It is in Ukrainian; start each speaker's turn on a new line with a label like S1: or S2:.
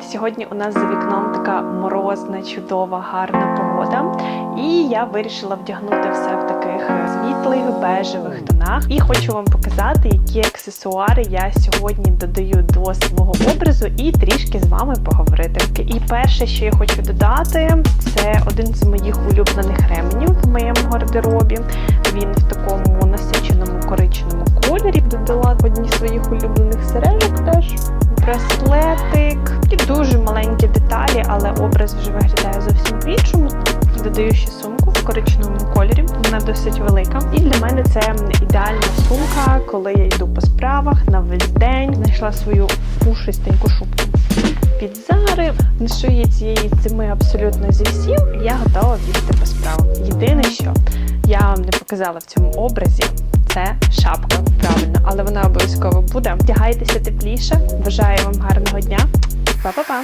S1: Сьогодні у нас за вікном така морозна, чудова, гарна погода. І я вирішила вдягнути все в таких світлих бежевих тонах. І хочу вам показати, які аксесуари я сьогодні додаю до свого образу, і трішки з вами поговорити. І перше, що я хочу додати, це один з моїх улюблених ременів в моєму гардеробі. Він в такому насиченому коричневому кольорі. Додала одні своїх улюблених сережок теж браслетик але образ вже виглядає зовсім по-іншому. Додаю ще сумку в коричневому кольорі. Вона досить велика. І для мене це ідеальна сумка, коли я йду по справах на весь день. Знайшла свою пушистеньку шубку під зари. Ношу її цієї зими абсолютно зі всім. Я готова бігти по справам. Єдине, що я вам не показала в цьому образі. Це шапка, правильно, але вона обов'язково буде. Вдягайтеся тепліше. Бажаю вам гарного дня. Па-па-па!